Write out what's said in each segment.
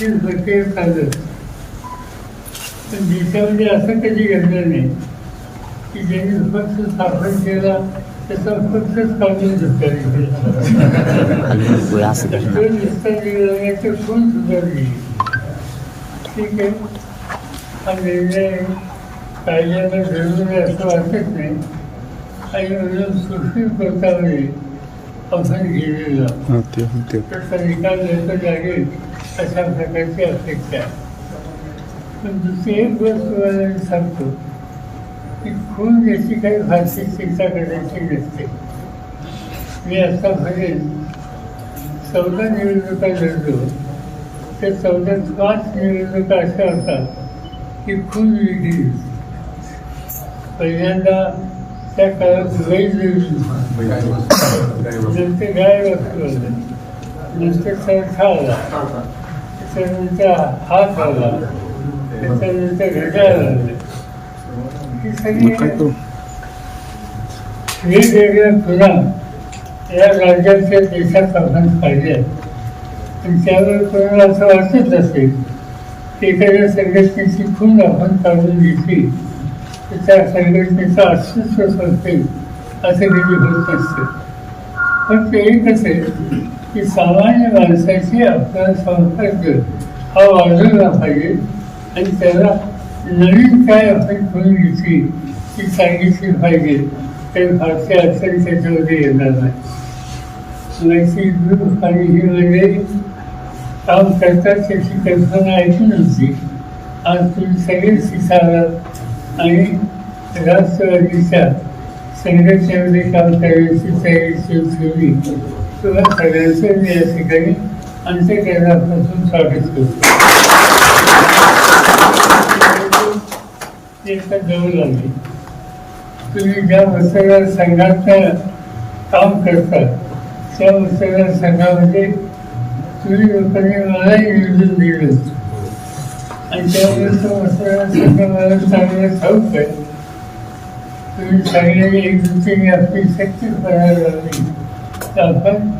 ते सगळे चालत पण देशामध्ये असं कधी घडलं नाही की ज्यांनी फक्त स्थापन केला त्याचा फक्तच काढून निर्णयाचं कोण सुधारली? ठीक आहे. हा निर्णय कायद्याला जरूर असं वाटत नाही. आणि म्हणून सुशील प्रतापने आपण घेतलेला हा, ते ते त्याचा निकाल लागेल अशा प्रकारची अपेक्षा पण दुसरी एक गोष्ट तुम्हाला सांगतो की खून याची काही फारशी चिंता करायची नसते मी आतापर्यंत चौदा निवडणुका लढलो त्या चौदा पाच निवडणुका अशा होतात की खून विधी पहिल्यांदा त्या काळात वैध नंतर गाय वस्तू आलं नंतर चौथा आला त्याच्यानंतर हात आला त्याच्यानंतर घड्याळ आलं. ही सगळी वेगवेगळ्या खुणा या राज्याच्या देशात आपण पाहिजे आणि त्यावर कोणाला असं वाटत असेल की एखाद्या संघटनेची खून आपण काढून घेतली तर त्या संघटनेचं अस्तित्व संपेल असं कधी होत नसतं. फक्त एकच आहे की सामान्य माणसाची आपला संपर्क हा वाढवला पाहिजे आणि त्याला नवीन काय आपण करून घेतली ती सांगितली पाहिजे. तर फारसे अडचण त्याच्यामध्ये येणार नाही. माहिती दूर आणि ही म्हणजे काम करतात त्याची कल्पना ऐकून होती. आज तुम्ही सगळे शिकालात आणि राष्ट्रवादीच्या संघटनेमध्ये काम करण्याची तयारी सुरू ठेवली. तुला सगळ्यांचे मी या ठिकाणी अंत्यकरणापासून स्वागत करतो. एक तर जवळ लागली. तुम्ही ज्या मतदार संघात काम करतात त्या मतदार संघामध्ये तुम्ही लोकांनी मलाही निवडून दिलं. आणि त्यामुळे तो मतदार संघ मला चांगला ठाऊक आहे. तुम्ही चांगल्या एक दुसरी आपली शक्ती करायला लागली. तर आपण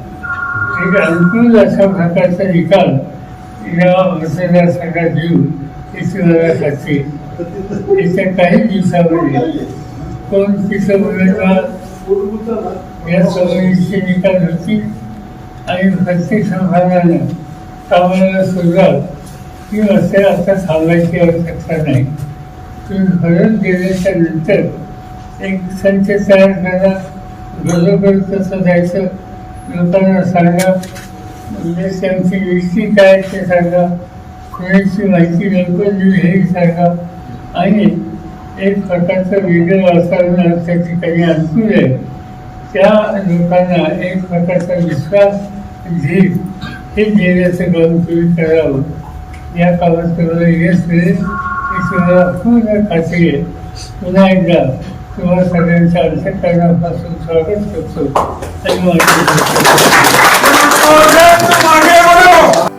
एक अनुकूल अशा प्रकारचा निकाल या मतदारसंघात देऊ याची येत्या काही दिवसामध्ये कोण तिथं उमेदवार या सवयीचे निकाल होतील आणि प्रत्येक संभागानं कामाला सुरुवात ही असे आता थांबायची आवश्यकता नाही. तुम्ही परत गेल्याच्यानंतर एक संच तयार करा. बरोबर तसं जायचं लोकांना सांगा म्हणजे त्यांची व्यक्ती काय ते सांगा. कोणाची माहिती लवकर देऊ हे सांगा. आणि एक प्रकारचं वेगळं वातावरण त्या ठिकाणी अनुकूल आहे. त्या लोकांना एक प्रकारचा विश्वास घेईल हे देण्याचं काम तुम्ही करावं. या कामात तुम्हाला यश मिळेल. ही तुम्हाला पूर्ण खात्री आहे. पुन्हा एकदा तुम्हाला सगळ्यांच्या अंतकरणापासून स्वागत करतो.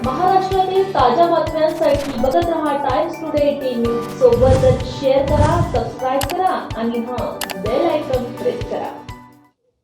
महाराष्ट्रातील ताज्या बातम्यांसाठी बघत रहा टाइम्स टुडे एटीन न्यूज सोबतच शेअर करा सबस्क्राईब करा आणि हा बेल आयकॉन प्रेस करा.